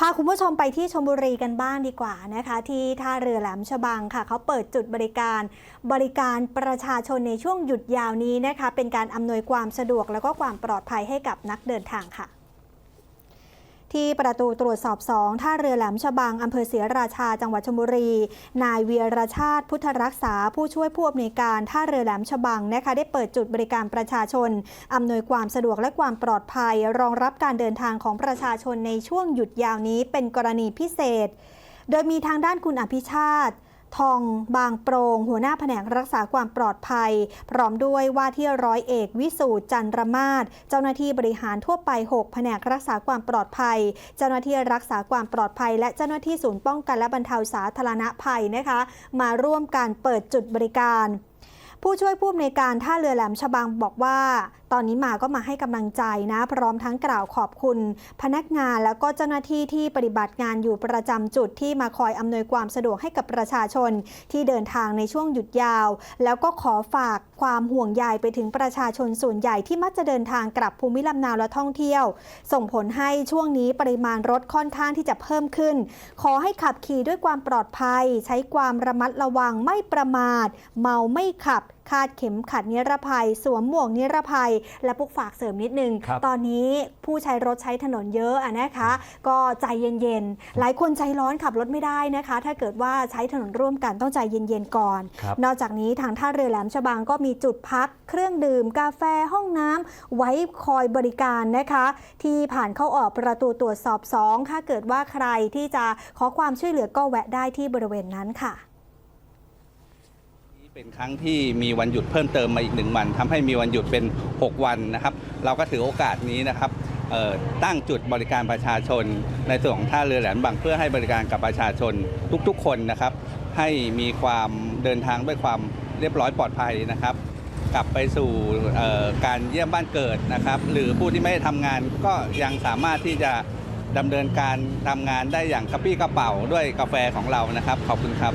พาคุณผู้ชมไปที่ชลบุรีกันบ้างดีกว่านะคะ ที่ท่าเรือแหลมฉบังค่ะ เขาเปิดจุดบริการบริการประชาชนในช่วงหยุดยาวนี้นะคะ เป็นการอำนวยความสะดวกแล้วก็ความปลอดภัยให้กับนักเดินทางค่ะ ที่ประตูตรวจสอบสองท่าเรือแหลมฉบังอำเภอเสียราชาจังหวัดชลบุรี นายเวียรชาติพุทธรักษา ผู้ช่วยผู้อำนวยการท่าเรือแหลมฉบังนะคะได้เปิดจุดบริการประชาชนอำนวยความสะดวกและความปลอดภัย รองรับการเดินทางของประชาชนในช่วงหยุดยาวนี้เป็นกรณีพิเศษ โดยมีทางด้านคุณอภิชาติ ทองบางโปรง หัวหน้าแผนกรักษาความปลอดภัย พร้อมด้วยว่าที่ร้อยเอกวิสูตจันรมาศเจ้าหน้าที่บริหารทั่วไป 6 แผนกรักษาความปลอดภัย เจ้าหน้าที่รักษาความปลอดภัย และเจ้าหน้าที่ศูนย์ป้องกันและบรรเทาสาธารณภัยนะคะ มาร่วมการเปิดจุดบริการ ผู้ช่วยผู้อำนวยการท่าเรือแหลมฉบังบอกว่า ตอนนี้มาก็มาให้กำลังใจนะ พร้อมทั้งกล่าวขอบคุณ พนักงานแล้วก็เจ้าหน้าที่ที่ปฏิบัติงานอยู่ประจำจุดที่มาคอยอำนวยความสะดวกให้กับประชาชน ที่เดินทางในช่วงหยุดยาว แล้วก็ขอฝากความห่วงใยไปถึงประชาชนส่วนใหญ่ที่มักจะเดินทางกลับภูมิลำเนาและท่องเที่ยว ส่งผลให้ช่วงนี้ปริมาณรถค่อนข้างที่จะเพิ่มขึ้น ขอให้ขับขี่ด้วยความปลอดภัย ใช้ความระมัดระวังไม่ประมาท เมาไม่ขับคาดเข็มขัดนิรภัย สวมหมวกนิรภัย และปุกฝากเสริมนิดนึงครับตอนนี้ผู้ใช้รถใช้ถนนเยอะอะนะคะ ก็ใจเย็นๆ หลายคนใจร้อนขับรถไม่ได้นะคะ ถ้าเกิดว่าใช้ถนนร่วมกันต้องใจเย็นๆก่อนครับนอกจากนี้ทางท่าเรือแหลมฉบังก็มีจุดพัก เครื่องดื่ม กาแฟห้องน้ำไว้คอยบริการนะคะ ที่ผ่านเข้าออกประตูตรวจสอบ 2 ถ้าเกิดว่าใครที่จะขอความช่วยเหลือก็แวะได้ที่บริเวณนั้นค่ะนี่ เป็นครั้งที่มีวันหยุดเพิ่มเติมมาอีกหนึ่งวันทำให้มีวันหยุดเป็น 6 วันนะครับ เราก็ถือโอกาสนี้นะครับตั้งจุดบริการประชาชน ในส่วนของท่าเรือแหลมบางเพื่อให้บริการกับประชาชนทุกๆ คนนะครับ ให้มีความเดินทางด้วยความเรียบร้อยปลอดภัยนะครับ กลับไปสู่การเยี่ยมบ้านเกิดนะครับ หรือผู้ที่ไม่ได้ทำงานก็ยังสามารถที่จะดำเนินการทำงานได้อย่างกระปี้กระเป๋าด้วยกาแฟของเรานะครับ ขอบคุณครับ